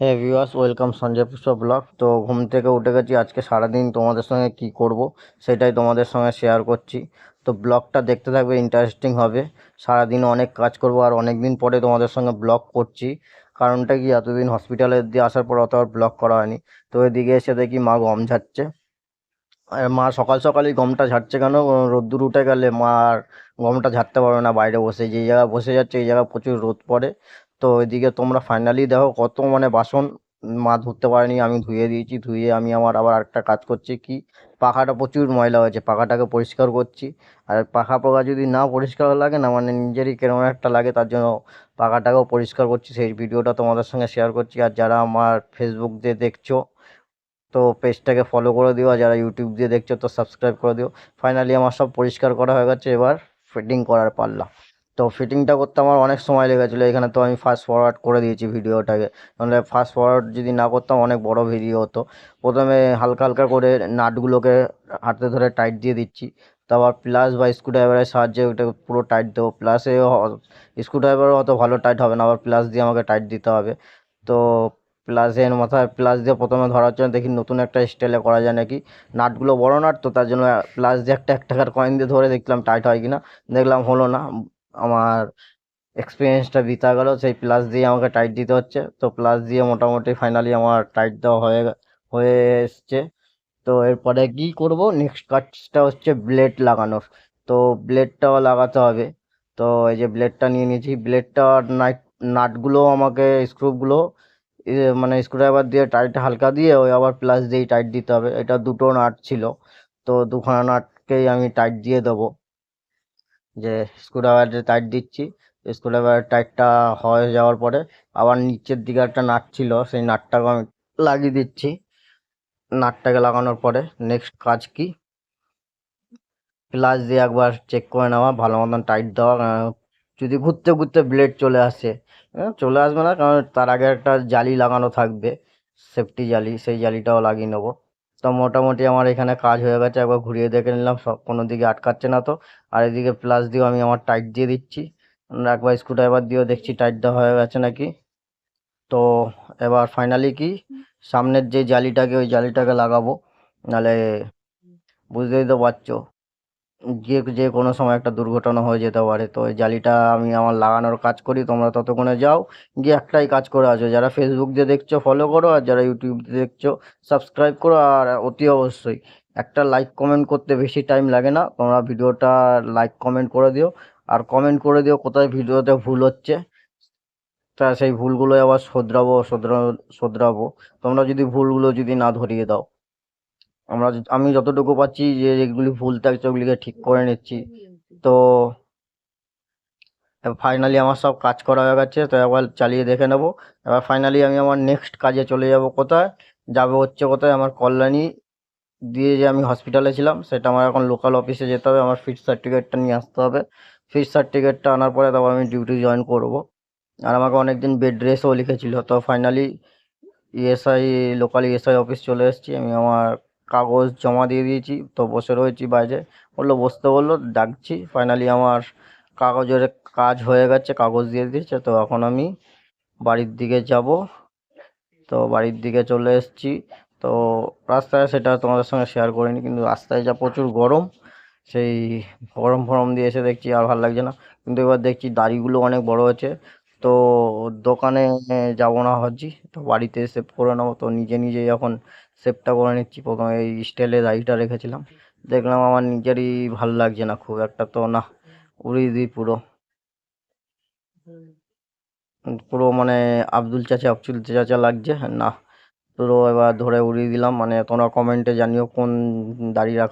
হ্যাঁ viewers, welcome Sanjay Pushpa blog. তো ঘুম থেকে উঠে গেছি। আজকে সারাদিন তোমাদের সঙ্গে কি করব সেটাই তোমাদের সঙ্গে শেয়ার করছি। তো ব্লগটা দেখতে থাকবে ইন্টারেস্টিং হবে। সারাদিন অনেক কাজ করব আর অনেক দিন পরে তোমাদের সঙ্গে ব্লগ করছি। কারণটা কি? এতদিন হসপিটালে দিয়ে আসার পর অত আর ব্লগ করা হয়নি। তো এদিকে এসে দেখি মা গম ঝাড়ছে। মা সকাল সকালই গমটা ঝাড়ছে কেন? রোদ্দুর উঠে গেলে মা আর গমটা ঝাড়তে পারবে না বাইরে বসে। যেই জায়গায় বসে যাচ্ছে, এই জায়গায় প্রচুর রোদ পড়ে। তো এদিকে তোমরা ফাইনালি দেখো কত মানে বাসন মা ধুতে পারেনি, আমি ধুয়ে দিয়েছি, ধুয়ে আমি আমার আবার আরেকটা কাজ করছি কি? পাখাটা প্রচুর ময়লা হয়েছে, পাখাটাকে পরিষ্কার করছি। আর পাখা পোকা যদি না পরিষ্কার লাগে না মানে নিজেরই কেমন একটা লাগে, তার জন্য পাখাটাকেও পরিষ্কার করছি। সেই ভিডিওটা তোমাদের সঙ্গে শেয়ার করছি। আর যারা আমার ফেসবুক দিয়ে দেখছ, তো পেজটাকে ফলো করে দিও। আর যারা ইউটিউব দিয়ে দেখছ, তো সাবস্ক্রাইব করে দিও। ফাইনালি আমার সব পরিষ্কার করা হয়ে গেছে, এবার ফিটিং করার পাল্লা। তো ফিটিংটা করতে আমার অনেক সময় লেগেছিলো। এখানে তো আমি ফাস্ট ফরওয়ার্ড করে দিয়েছি ভিডিওটাকে নাহলে ফাস্ট ফরওয়ার্ড যদি না করতাম অনেক বড় ভিডিও হতো। প্রথমে হালকা হালকা করে নাটগুলোকে হাতে ধরে টাইট দিয়ে দিচ্ছি। তারপর প্লাস বা স্ক্রুড্রাইভারের সাহায্যে ওটাকে পুরো টাইট দেবো। প্লাসে স্ক্রুড্রাইভারও অত ভালো টাইট হবে না। আবার প্লাস দিয়ে আমাকে টাইট দিতে হবে। তো প্লাসের মাথায় প্লাস দিয়ে প্রথমে ধরার জন্য দেখি নতুন একটা স্টাইলে করা যায় নাকি? নাটগুলো বড় নাট, তো তার জন্য প্লাস দিয়ে একটা এক টাকার কয়েন দিয়ে ধরে দেখলাম টাইট হয় কি না দেখলাম হলো না। আমার এক্সপিরিয়েন্সটা বিতা গেল, সেই প্লাস দিয়ে আমাকে টাইট দিতে হচ্ছে। তো প্লাস দিয়ে মোটামুটি ফাইনালি আমার টাইট দেওয়া হয়ে হয়ে এসছে। তো এরপরে কি করব? নেক্সট কাজটা হচ্ছে ব্লেড লাগানোর। তো ব্লেডটাও লাগাতে হবে। তো এই যে ব্লেডটা নিয়ে নিয়েছি ব্লেডটা নাট নাটগুলো আমাকে স্ক্রুপগুলো মানে স্ক্রুড্রাইভার দিয়ে টাইট হালকা দিয়ে ওই আবার প্লাস দিয়েই টাইট দিতে হবে। এটা দুটো নাট ছিল। তো দুখানা নাটকেই আমি টাইট দিয়ে দেবো। যে স্ক্রুড্রাইভার যে টাইট দিচ্ছি স্ক্রুড্রাইভার টাইটটা হয়ে যাওয়ার পরে আবার নিচের দিকে একটা নাট ছিল, সেই নাটটাকে আমি লাগিয়ে দিচ্ছি। নাটটাকে লাগানোর পরে নেক্সট কাজ কি? প্লাস দিয়ে একবার চেক করে নেওয়া, ভালো মতন টাইট দেওয়া যদি ঘুরতে ঘুরতে ব্লেড চলে আসে চলে আসবে না, কারণ তার আগে একটা জালি লাগানো থাকবে সেফটি জালি, সেই জালিটাও লাগিয়ে নেব। তো মোটামুটি আমার এখানে কাজ হয়ে গেছে, একবার ঘুরিয়ে দেখে নিলাম, সব কোনো দিকে আটকাচ্ছে না তো। আর এদিকে প্লাস দিয়েও আমি আমার টাইট দিয়ে দিচ্ছি। একবার স্ক্রুড্রাইভার দিয়েও দেখছি টাইটটা হয়ে গেছে নাকি। তো এবার ফাইনালি কি, সামনের যে জালিটাকে, ওই জালিটাকে লাগাবো নাহলে বুঝতেই তো পারছ। যে যে কোনো সময় একটা দুর্ঘটনা হয়ে যেতে পারে। তো এই জালিটা আমি আমার লাগানোর কাজ করি, তোমরা ততক্ষণে যাও, গিয়ে একটাই কাজ করে আছো যারা ফেসবুক দিয়ে দেখছ ফলো করো, আর যারা ইউটিউব দিয়ে দেখছ সাবস্ক্রাইব করো, আর অতি অবশ্যই একটা লাইক কমেন্ট করতে বেশি টাইম লাগে না। তোমরা ভিডিওটা লাইক কমেন্ট করে দিও, আর কমেন্ট করে দিও কোথায় ভিডিওতে ভুল হচ্ছে। তা সেই ভুলগুলো আবার শোধরাবো, শোধরা, শোধরাবো। তোমরা যদি ভুলগুলো যদি না ধরিয়ে দাও। আমরা আমি যতটুকু পাচ্ছি যে যেগুলি ভুল থাকছে ওগুলিকে ঠিক করে নিচ্ছি। তো ফাইনালি আমার সব কাজ করা হয়ে গেছে, তো একবার চালিয়ে দেখে নেব। এবার ফাইনালি আমি আমার নেক্সট কাজে চলে যাব কোথায়? যাবে হচ্ছে কোথায়? আমার কল্যাণী দিয়ে যে আমি হসপিটালে ছিলাম, সেটা আমার এখন লোকাল অফিসে যেতে হবে। আমার ফিট সার্টিফিকেটটা নিয়ে আসতে হবে। ফিট সার্টিফিকেটটা আনার পরে তারপর আমি ডিউটি জয়েন করব। আর আমাকে অনেক দিন বেড রেস্টও লিখেছিল। তো finally ESI local ESI office চলে এসেছি। আমি আমার কাগজ জমা দিয়ে দিয়েছি, তো বসে রয়েছি বাইরে। বলল, বসতে বলল, ডাকছি। ফাইনালি আমার কাগজের কাজ হয়ে গেছে, কাগজ দিয়ে দিয়েছে। তো এখন আমি বাড়ির দিকে যাব। তো বাড়ির দিকে চলে এসেছি। তো রাস্তায় সেটা তোমাদের সঙ্গে শেয়ার করিনি, কিন্তু রাস্তায় যা প্রচুর গরম, সেই গরম ফরম দিয়ে এসে দেখছি আর ভালো লাগছে না। কিন্তু এবার দেখছি দাড়িগুলো অনেক বড় হয়েছে। তো দোকানে যাব না ভাবছি। তো বাড়িতে সেভ করে নেব। তো নিজে নিজেই এখন সেভটা করে নিচ্ছি, প্রথমে এই স্টাইলে দাড়িটা রেখেছিলাম। দেখলাম আমার নিজেরই ভালো লাগছে না খুব। একটা তো না, উড়িয়ে দিই পুরো। পুরো মানে আব্দুল চাচা আব্দুল চাচা লাগছে। না, পুরো এবার ধরে উড়িয়ে দিলাম। মানে তোমরা কমেন্টে জানিও কোন দাড়ি রাখা